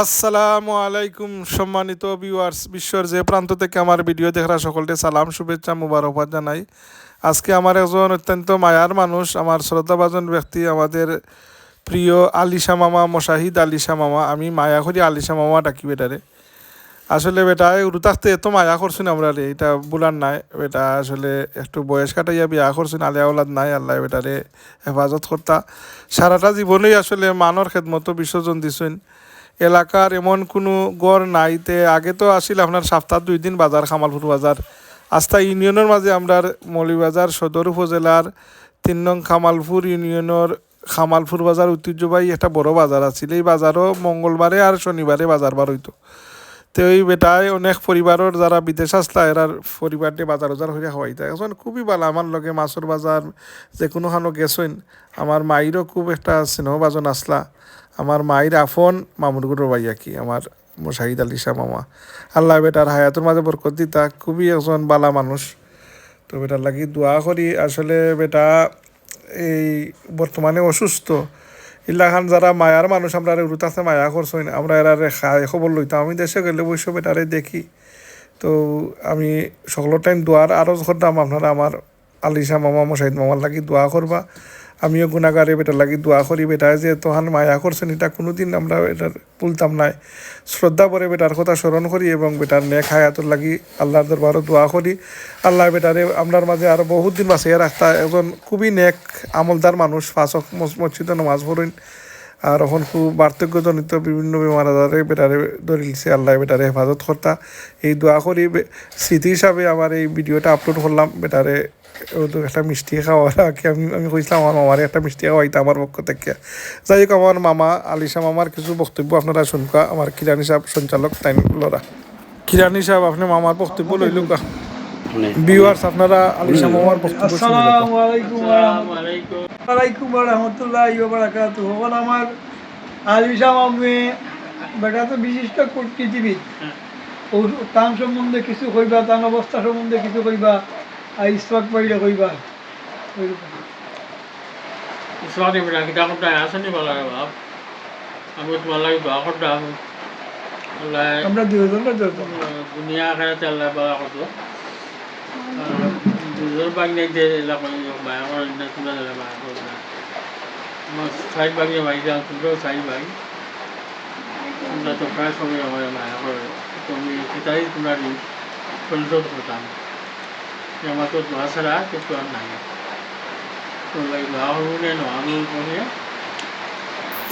আসসালামু আলাইকুম সম্মানিত ভিউয়ার্স বিশ্বের যে প্রান্ত থেকে আমার ভিডিও দেখার সকলকে সালাম, শুভেচ্ছা, মুবারকবাদ জানাই। আজকে আমার একজন অত্যন্ত মায়ার মানুষ, আমার শ্রদ্ধাভাজন ব্যক্তি, আমাদের প্রিয় আলিশা মামা, মশাহিদ আলিশা মামা। আমি মায়া করি আলিশা মামা ডাকি বেটারে। আসলে বেটা থাকতে এত মায়া করছুন আমরা রে, এটা বুলার নাই। বেটা, আসলে একটু বয়স কাটাইয়া বিয়া করছুন, আলিয়া ওলাদ নাই, আল্লাহ বেটারে হেফাজত করতা। সারাটা জীবনেই আসলে মানর খেদমতো বিসর্জন দিছুন। এলাকার এমন কোনো গড় নাই তে আগে তো আসিল আপনার সপ্তাহ দুই দিন বাজার, খামালপুর বাজার। আস্থা ইউনিয়নের মাঝে আমরা মৌলিবাজার সদর উপজেলার তিন নং খামালপুর ইউনিয়নের খামালপুর বাজার ঐতিহ্যবাহী একটা বড় বাজার আছিল। এই বাজারও মঙ্গলবারে আর শনিবারে বাজার বার হইতো। তো এই বেটায় অনেক পরিবারের যারা বিদেশ আসলা, এরার পরিবার দিয়ে বাজার বাজার হইয়া হওয়াই যায়। এখন খুবই ভালো, আমার লগে মাছের বাজার যে কোনো খানো গেছেন। আমার মায়েরও খুব একটা স্নেহ বাজন আসলা। আমার মায়ের আফন মামুরগুড়ো ভাইয়া কি, আমার শাহিদ আলী শাহ মামা। আল্লাহ বেটার হায়াতের মাঝে বরকত দিতা, খুবই একজন বালা মানুষ। তো বেটার লাগি দোয়া করি, আসলে বেটা এই বর্তমানে অসুস্থ। ইল্লাখান যারা মায়ার মানুষ আমরা আরে উড়ুতাছে মায়া করছেন আমরা এরা খায় খবর লইতাম আমি দেশে গেলে বৈশ্য বেটারে দেখি। তো আমি সকল টাইম দোয়ার আরজ করতাম আপনারা আমার আলিশা মামা, মশাহিদ মামার লাগি দোয়া করবা আমিও গুণাগারে বেটার লাগি, দোয়া করি বেটায় যে তোহান মায়া করছেন, এটা কোনোদিন আমরা এটার ভুলতাম নাই। শ্রদ্ধা করে বেটার কথা স্মরণ করি এবং বেটার নেক হায়াতর লাগি আল্লাহর দরবারও দোয়া করি। আল্লাহ বেটারে আমরার মাঝে আরও বহুত দিন বাঁচিয়ে রাখতা একজন খুবই নেক আমলদার মানুষ ফাঁসক মসজিদে নমাজ পড়েন। আর এখন খুব বার্ধক্যজনিত বিভিন্ন বেমার আজারে বেটারে ধরিলছে আল্লাহ বেটারে হেফাজত কর্তা। এই দোয়া করি স্মৃতি হিসাবে আমার এই ভিডিওটা আপলোড করলাম, বেটারে একটা মিষ্টি আমি আমি কইছিলাম আমার একটা মিষ্টি আমার পক্ষ থেকে। যাই হোক আমার মামা মামার কিছু বক্তব্য আপনারা আমার কিরানি সাহেব সঞ্চালক তাই কিরানি সাহেব, আপনি মামার বক্তব্য ভিউয়ার্স আপনারা মামার বক্তব্য আসসালামু আলাইকুম ওয়ালাইকুম রহমতুল্লাহ বারাকাতু হল আমার মামে, বেটা তো বিশিষ্ট কূটনীতিবিদ। তান সম্বন্ধে কিছু কইবা তান অবস্থা সম্বন্ধে কিছু কইবা। আর ইস্তাক পাইলে কইবা ওইরকম। Sorry, but I can't come down. I send you a lot of I'm with my life. I got down. Like, আমরা দুজন না দুজন দুনিয়া খায় তেলা বালা কত দুজন বাগ নেই যে এলাকা মায়া করে না তোমরা দিলে মায়া করে না আমার সাইড বাগিয়ে মাই যাও তোমরাও সাইড বাগ তোমরা তো প্রায় সময় আমার মায়া করে তুমি সেটাই তোমরা পরিশোধ করতাম আমার তো দোয়া ছাড়া কিছু আর নাই। তোমরা দোয়া হব না আমি করে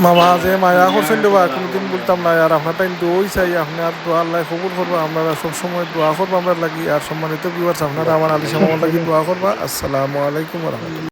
মামা যে মায়া করছেন দেবা কোনোদিন বলতাম না আর আপনার টাইম দোয়াই চাই আপনি আর দোয়া আল্লাহ কবুল করব আপনারা সবসময় দোয়া করব আমরা লাগি আর সম্মানিত ভিউয়ার্স আপনারা আমার আলিশা মামার লাগি দোয়া করবা আসসালামু আলাইকুম রহমতুল্লাহ